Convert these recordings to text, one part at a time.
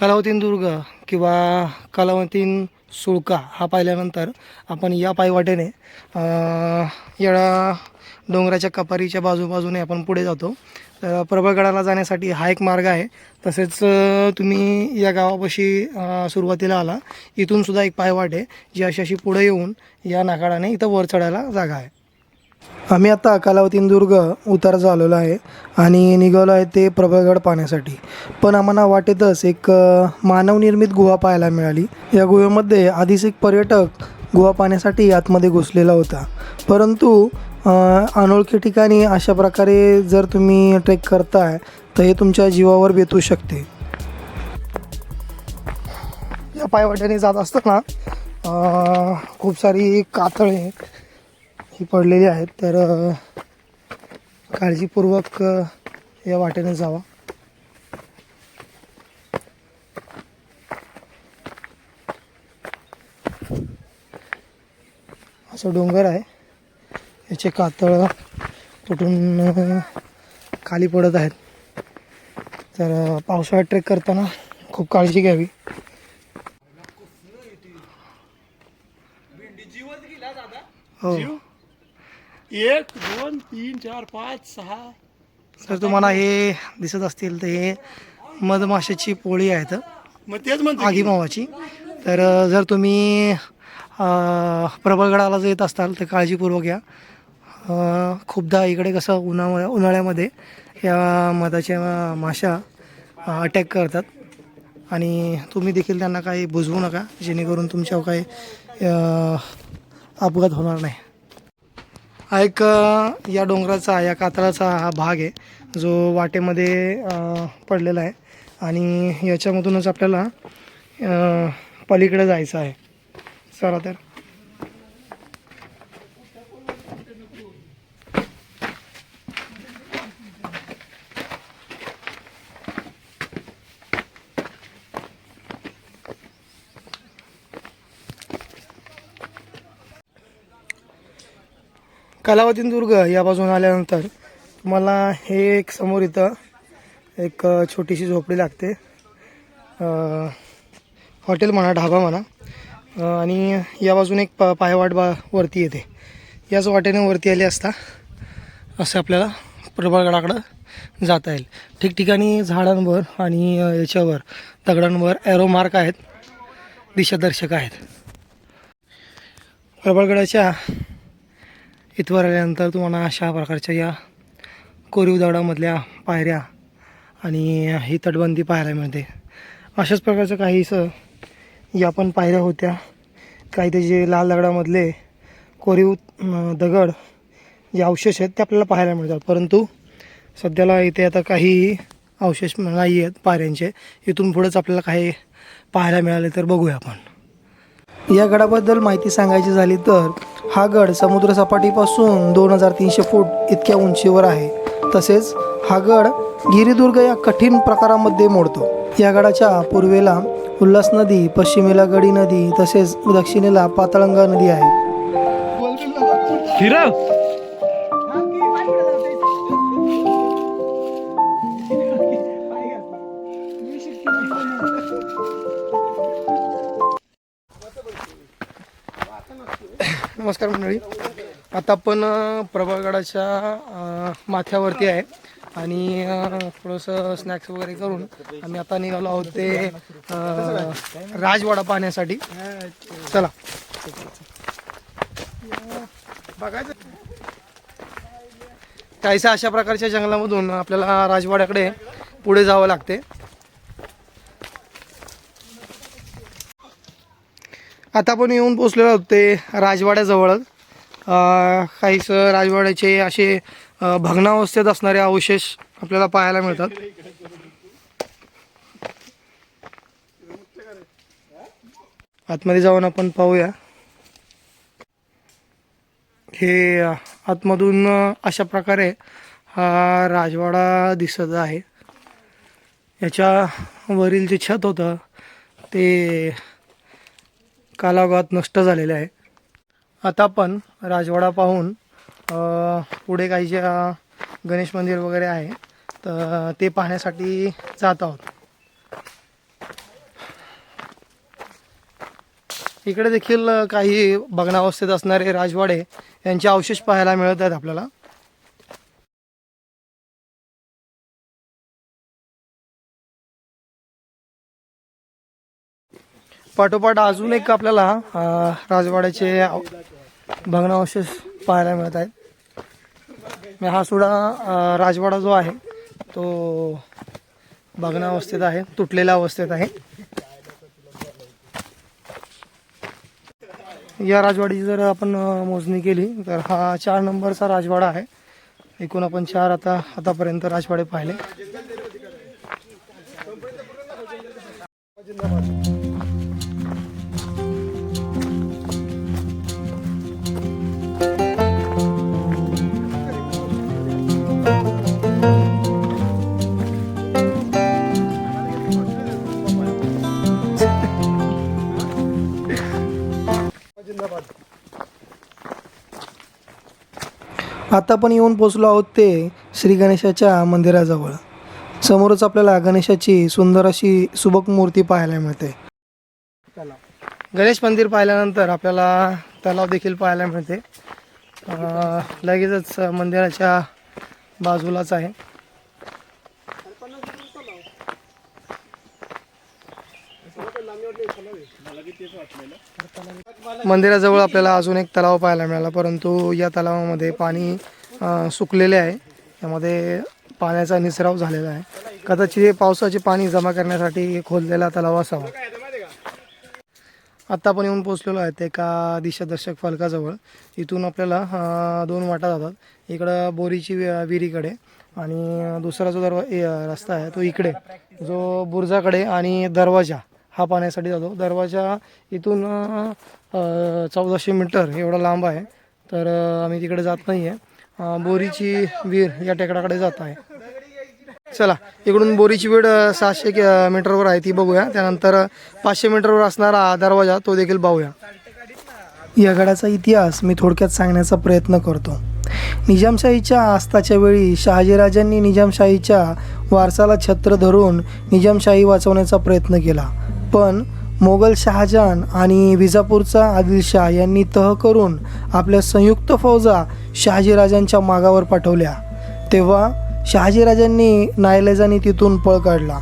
कलावतीन दुर्ग किंवा कलावतीन सुळका हा पाहिल्यानंतर आपण या पायवाटेने या डोंगराच्या कपारीच्या बाजूबाजूने आपण पुढे जातो. तर प्रबळगडाला जाण्यासाठी हा एक मार्ग आहे. तसेच तुम्ही या गावापाशी सुरुवातीला आला. इथून सुद्धा एक पायवाट आहे जी अशी अशी पुढे येऊन या नाकाडाने इथं वर चढायला जागा आहे. आम्ही आता कालावतीन दुर्ग उतार झालेलो आहे आणि निघालो आहे ते प्रबळगड पाहण्यासाठी पण आम्हाला वाटेतच एक मानवनिर्मित गुहा पाहायला मिळाली. या गुहेमध्ये आधीच एक पर्यटक गुहा पाहण्यासाठी आतमध्ये घुसलेला होता. परंतु अनोळखी ठिकाणी अशा प्रकारे जर तुम्ही ट्रेक करताय तर हे तुमच्या जीवावर बेतू शकते. या पायवाट्याने जात असताना खूप सारी कातळे ही पडलेली आहेत तर काळजीपूर्वक या वाटेने जावा. असं डोंगर आहे. याचे कातळ तुटून खाली पडत आहेत. तर पावसाळ्यात ट्रेक करताना खूप काळजी घ्यावी. हो. एक दोन तीन चार पाच सहा. तर तुम्हाला हे दिसत असतील तर हे मधमाशाची पोळी आहेत. मग तेच म्हणतो आगी मावाची. तर अ, जर तुम्ही अ, प्रबळगडाला जर येत असाल तर काळजीपूर्वक या. अ, खूपदा इकडे कसं उन्हा उन्हाळ्यामध्ये या मधाच्या माशा अटॅक करतात. आणि तुम्ही देखील त्यांना काही बुजवू नका जेणेकरून तुमच्यावर काही अ, अपघात होणार नाही. हा एक या डोंगराचा या कातळाचा हा भाग आहे. जो वाटेमध्ये पडलेला आहे. आणि याच्यामधूनच आपल्याला पलीकडे जायचं आहे. चला तर. कलावतीन दुर्ग या बाजून आल्यानंतर तुम्हाला हे एक समोर इथं एक छोटीशी झोपडी लागते. हॉटेल म्हणा ढाबा म्हणा. आणि या बाजून एक प पायवाट बा वरती येते. याच वाटेने वरती आले असता असं आपल्याला प्रबळगडाकडं जाता येईल. ठिकठिकाणी झाडांवर आणि याच्यावर दगडांवर ॲरो मार्क आहेत. दिशादर्शक आहेत. प्रबळगडाच्या इथवर आल्यानंतर तुम्हाला अशा प्रकारच्या या कोरीव दगडामधल्या पायऱ्या आणि ही तटबंदी पाहायला मिळते. अशाच प्रकारचं काहीसं या पण पायऱ्या होत्या. काही त्याचे लाल दगडामधले कोरीव दगड जे अवशेष आहेत ते आपल्याला पाहायला मिळतात. परंतु सध्याला इथे आता काही अवशेष नाही आहेत पायऱ्यांचे. इथून पुढेच आपल्याला काही पाहायला मिळाले तर बघूया आपण. या गडाबद्दल माहिती सांगायची झाली तर हा गड समुद्रसपाटीपासून दोन हजार तीनशे फूट इतक्या उंचीवर आहे. तसेच हा गड गिरिदुर्ग या कठीण प्रकारामध्ये मोडतो. या गडाच्या पूर्वेला उल्हास नदी पश्चिमेला गडी नदी तसेच दक्षिणेला पातळंगा नदी आहे. फिरव नमस्कार मंडळी. आता आपण प्रभागडाच्या माथ्यावरती आहे. आणि थोडंसं स्नॅक्स वगैरे करून आम्ही आता निघालो आहोत ते राजवाडा पाहण्यासाठी. चला. बघायचं. काहीसा अशा प्रकारच्या जंगलामधून आपल्याला राजवाड्याकडे पुढे जावं लागते. आता आपण येऊन पोचलेलो आहोत ते राजवाड्याजवळच काहीच राजवाड्याचे असे भग्नावस्थेत असणारे अवशेष आपल्याला पाहायला मिळतात. आतमध्ये जाऊन आपण पाहूया. हे आतमधून अशा प्रकारे हा राजवाडा दिसत आहे. याच्या वरील जे छत होतं ते कालावघात नष्ट झालेले आहे. आता आपण राजवाडा पाहून पुढे काही ज्या गणेश मंदिर वगैरे आहे तर ते पाहण्यासाठी जात आहोत. इकडे देखील काही भग्नावस्थेत असणारे राजवाडे यांचे अवशेष पाहायला मिळत आहेत आपल्याला. पाठोपाठ अजून एक आपल्याला राजवाड्याचे भग्नावशेष पाहायला मिळत आहेत. हा सुद्धा राजवाडा जो आहे तो भग्नावस्थेत आहे तुटलेल्या अवस्थेत आहे. या राजवाडीची जर आपण मोजणी केली तर हा चार नंबरचा राजवाडा आहे. एकूण आपण चार आता आतापर्यंत राजवाडे पाहिले. आता आपण येऊन पोचलो आहोत ते श्री गणेशाच्या मंदिराजवळ. समोरच आपल्याला गणेशाची सुंदर अशी सुबक मूर्ती पाहायला मिळते. गणेश मंदिर पाहिल्यानंतर आपल्याला तलाव देखील पाहायला मिळते. लगेचच मंदिराच्या बाजूलाच आहे. मंदिराजवळ आपल्याला अजून एक तलाव पाहायला मिळाला परंतु या तलावामध्ये पाणी सुकलेले आहे. यामध्ये पाण्याचा निसराव झालेला आहे. कदाचित हे पावसाचे पाणी जमा करण्यासाठी खोललेला तलाव असावा. आत्ता आपण येऊन पोचलेलो आहे एका दिशादर्शक फलकाजवळ इथून आपल्याला दोन वाटा जातात. इकडं बोरीची वि- विहिरीकडे आणि दुसरा जो दरवा रस्ता आहे तो इकडे. जो बुर्जाकडे आणि दरवाजा हा पाण्यासाठी जातो. दरवाजा इथून चौदाशे मीटर एवढा लांब आहे. तर आम्ही तिकडे जात नाही आहे बोरीची विहीर या टेकडाकडे जात आहे. चला इकडून बोरीची वेळ सहाशे कि- मीटरवर आहे ती बघूया. त्यानंतर पाचशे मीटरवर असणारा दरवाजा तो देखील पाहूया. या गडाचा इतिहास मी थोडक्यात सांगण्याचा प्रयत्न करतो. निजामशाहीच्या आस्ताच्या वेळी शहाजीराजांनी निजामशाहीच्या वारसाला छत्र धरून निजामशाही वाचवण्याचा प्रयत्न केला. पण मोगल शहाजहान आणि विजापूरचा आदिलशाह यांनी तह करून आपल्या संयुक्त फौजा शहाजीराजांच्या मागावर पाठवल्या. तेव्हा शहाजीराजांनी नायलेजाने तिथून पळ काढला.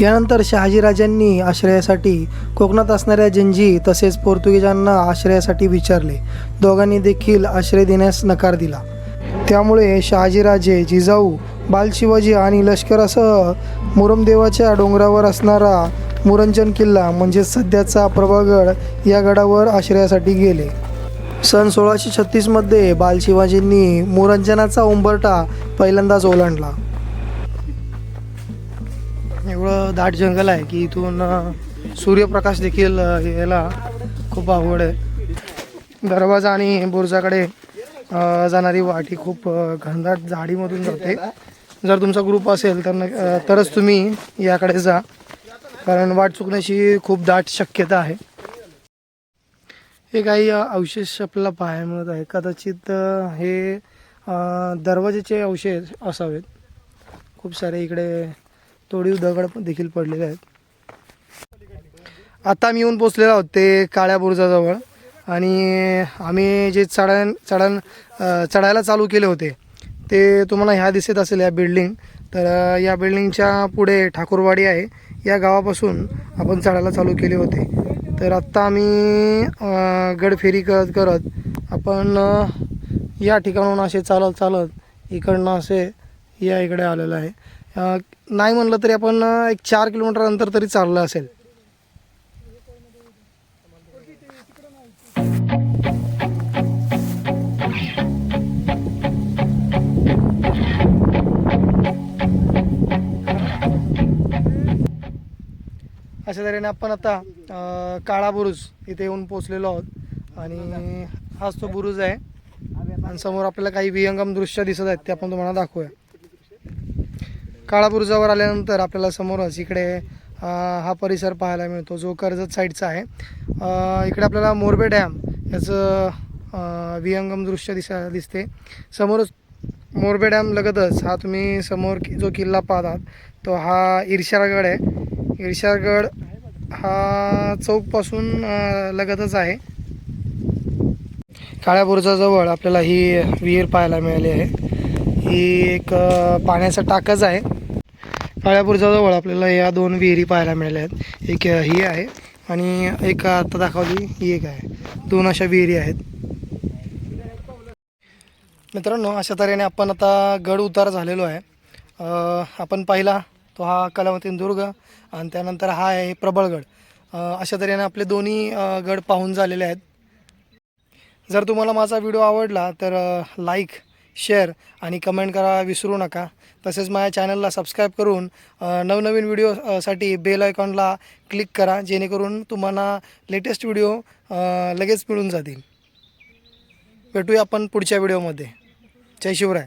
यानंतर शहाजीराजांनी आश्रयासाठी कोकणात असणाऱ्या जंजी तसेच पोर्तुगीजांना आश्रयासाठी विचारले. दोघांनी देखील आश्रय देण्यास नकार दिला. त्यामुळे शहाजीराजे जिजाऊ बालशिवाजी आणि लष्करासह मुरमदेवाच्या डोंगरावर असणारा मुरंजन किल्ला म्हणजे सध्याचा प्रभागड या गडावर आश्रयासाठी गेले. सन सोळाशे छत्तीसमध्ये बालशिवाजींनी मुरंजनाचा उंबरटा पहिल्यांदाच ओलांडला. एवढं दाट जंगल आहे की इथून सूर्यप्रकाश देखील यायला खूप आवड आहे. दरवाजा आणि बुर्जाकडे जाणारी वाटी खूप घनदाट झाडीमधून जाते. जर तुमचा ग्रुप असेल तर न तरच तुम्ही याकडे जा. कारण वाट चुकण्याची खूप दाट शक्यता आहे. हे काही अवशेष आपल्याला पाहायला मिळत आहे. कदाचित हे दरवाजेचे दरवाजाचे अवशेष असावेत. खूप सारे इकडे तोडीव दगड देखील पडलेले आहेत. आता आम्ही येऊन पोचलेलो आहोत ते काळ्या बुरुजाजवळ. आणि आम्ही जे चढण चढण चढायला चालू केले होते ते तुम्हाला ह्या दिसत असेल या बिल्डिंग. तर या बिल्डिंगच्या पुढे ठाकूरवाडी आहे. या गावापासून आपण चढायला चालू केले होते. तर आत्ता आम्ही गडफेरी करत करत आपण या ठिकाणाहून असे चालत चालत इकडनं असे या इकडे आलेलं आहे. नाही म्हणलं तरी आपण एक चार किलोमीटर अंतर तरी चाललं असेल. अशा तऱ्हेने आपण आता काळा बुरुज इथे येऊन पोचलेलो आहोत. आणि हाच तो बुरुज आहे. आणि समोर आपल्याला काही विहंगम दृश्य दिसत आहेत ते आपण तुम्हाला दाखवूया. काळा बुरुजावर आल्यानंतर आपल्याला समोरच इकडे हा परिसर पाहायला मिळतो जो कर्जत साईडचा आहे. इकडे आपल्याला मोरबे डॅम याचं विहंगम दृश्य दिसा दिसते. समोरच मोरबे डॅम लगतच हा तुम्ही समोर कि- जो किल्ला पाहतात तो हा इर्शारगड आहे. इर्शागड हा चौकपासून लगतच आहे. काळ्या बुरुजाजवळ आपल्याला ही विहीर पाहायला मिळाली आहे. ही एक पाण्याचा टाकच आहे. काळ्या बुरुजाजवळ आपल्याला या दोन विहिरी पाहायला मिळाल्या आहेत. एक ही आहे आणि एक आता दाखवली ही एक आहे. दोन अशा विहिरी आहेत. मित्रांनो अशा तऱ्हेने आपण आता गड उतार झालेलो आहे. आपण पाहिला तो हा कलावतीन दुर्ग आणि त्यानंतर हा आहे प्रबळगड. अशा तऱ्हेने आपले दोन्ही गड पाहून झालेले आहेत. जर तुम्हाला माझा व्हिडिओ आवडला तर लाईक शेअर आणि कमेंट करा विसरू नका. तसेच माझ्या चॅनलला सबस्क्राईब करून नवनवीन व्हिडिओसाठी बेल आयकॉनला क्लिक करा जेणेकरून तुम्हाला लेटेस्ट व्हिडिओ लगेच मिळून जातील. भेटूया आपण पुढच्या व्हिडिओमध्ये जय शिवराय.